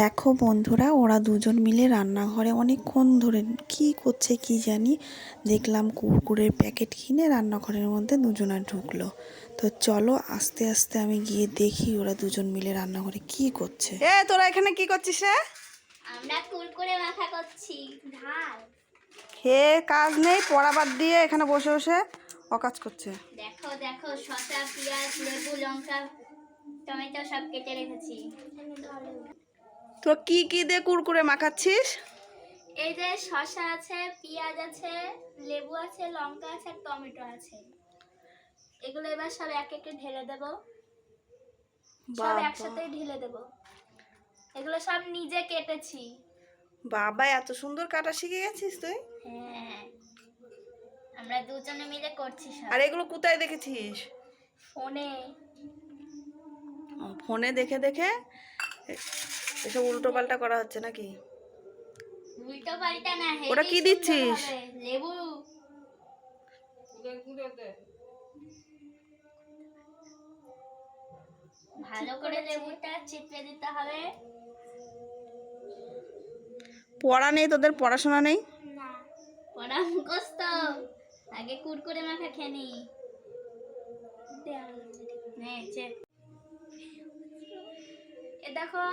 দেখো বন্ধুরা ওরা দুজন মিলে রান্নাঘরে অনেকক্ষণ ধরে কি করছে কি জানি দেখলাম কুকুরের প্যাকেট কিনে রান্নাঘরের মধ্যে দুজনা ঢুকলো। তো চলো আস্তে আস্তে আমি গিয়ে দেখি ওরা দুজন মিলে রান্নাঘরে কি করছে। এ তোরা এখানে কি করছিস রে? আমরা কুরকুরে মাখা করছি ঢাল। হে কাজ নেই পড়াবার দিয়ে এখানে বসে বসে অকাজ করছে। দেখো দেখো শসা পেঁয়াজ লেবু লঙ্কা টমেটো সব কেটে রেখেছি। তো কি কি দিয়ে কুরকুরে মাখাচ্ছিস? এই যে শসা আছে পেঁয়াজ আছে লেবু আছে লঙ্কা আছে আর টমেটো আছে। এগুলো এবার সব এক একে ঢেলে দেব। সব। একসাথে ঢেলে দেব। এগুলো সব নিজে কেটেছি। বাবা এত সুন্দর কাটা শিখে গেছিস তুই। হ্যাঁ। আমরা দুজনে মিলে করছি সব। আর এগুলো কোথায় দেখেছিস? ফোনে। ফোনে দেখে দেখে এসব উল্টো পাল্টা করা হচ্ছে নাকি? উল্টো পাল্টা না ওটা কি দিচ্ছিস? লেবু। ভালো করে লেবুটা দিতে হবে। পড়া নেই তোদের পড়াশোনা নেই? না পড়া আগে কুরকুরে মাখা খেয়ে নি। দেখো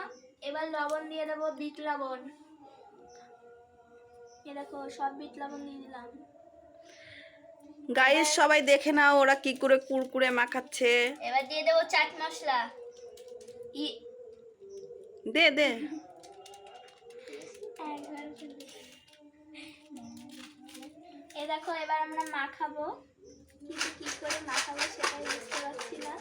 এবার লবণ দিয়ে দেবো বিট লবণ। এ দেখো সব বিট লবণ দিয়ে দিলাম। গাইস সবাই দেখে নাও ওরা কি করে কুরকুরে মাখাচ্ছে। এবার দিয়ে দেবো চাট মশলা। ই দে দে। এ দেখো এবার আমরা মাখাবো। কিন্তু কি করে মাখাবো সেটাই বুঝতে পারছি না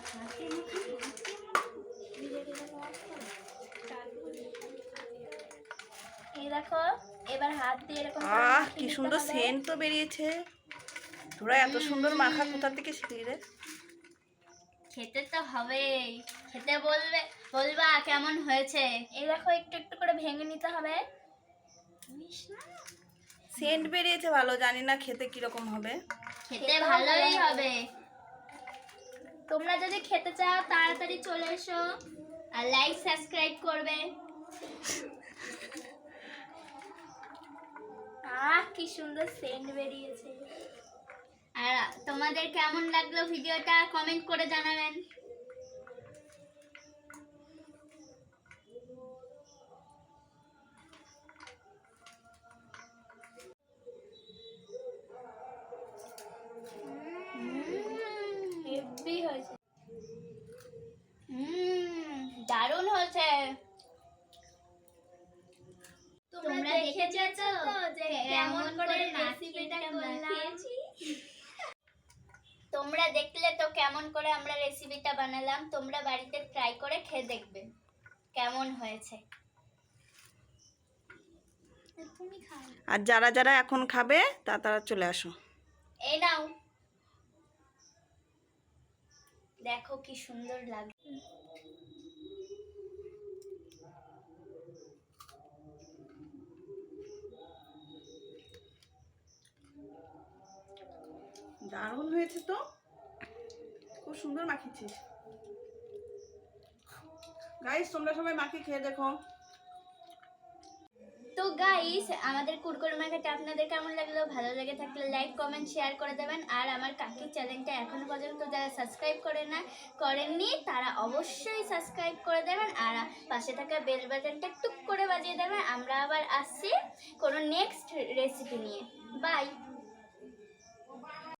এই দেখো এবার হাত দিয়ে এরকম আহ কি সুন্দর সেন্ট তো বেরিয়েছে। তোরা এত সুন্দর মাখা কোথা থেকে শিখলি রে? খেতে তো হবেই। খেতে বলবে বলবা কেমন হয়েছে। এই দেখো একটু একটু করে ভেঙে নিতে হবে। সেন্ট বেরিয়েছে ভালো জানি না খেতে কীরকম হবে। খেতে ভালোই হবে। তোমরা যদি খেতে চাও তাড়াতাড়ি চলে এসো। আর লাইক সাবস্ক্রাইব করবে। আহ কি সুন্দর সেন্ট বেরিয়েছে। আর তোমাদের কেমন লাগল ভিডিওটা? কমেন্ট করে জানাবেন। হেভি হয়েছে। হুম দারুণ হয়েছে। তোমরা দেখেছ তো যে কেমন করে রেসিপিটা করলাম তোমরা দেখলে তো কেমন করে আমরা রেসিপিটা বানালাম। তোমরা বাড়িতে ট্রাই করে খেয়ে দেখবে কেমন হয়েছে। আর যারা যারা এখন খাবে তা তারা চলে আসো। এই নাও। দেখো কি সুন্দর লাগে দারুণ হয়েছে তো। খুব সুন্দর মাখিয়েছিস। গাইস তোমরা সবাই মাখিয়ে খেয়ে দেখো। তো গাইস আমাদের কুরকুরে মার্কেটে আপনাদের কেমন লাগল? ভালো লেগে থাকলে লাইক কমেন্ট শেয়ার করে দেবেন। আর আমার কাকির চ্যানেলটা এখনও পর্যন্ত যারা সাবস্ক্রাইব করে না, করেননি, তারা অবশ্যই সাবস্ক্রাইব করে দেবেন। আর পাশে থাকা বেল বাটনটা টুক করে বাজিয়ে দেবেন। আমরা আবার আসছি কোনো নেক্সট রেসিপি নিয়ে। বাই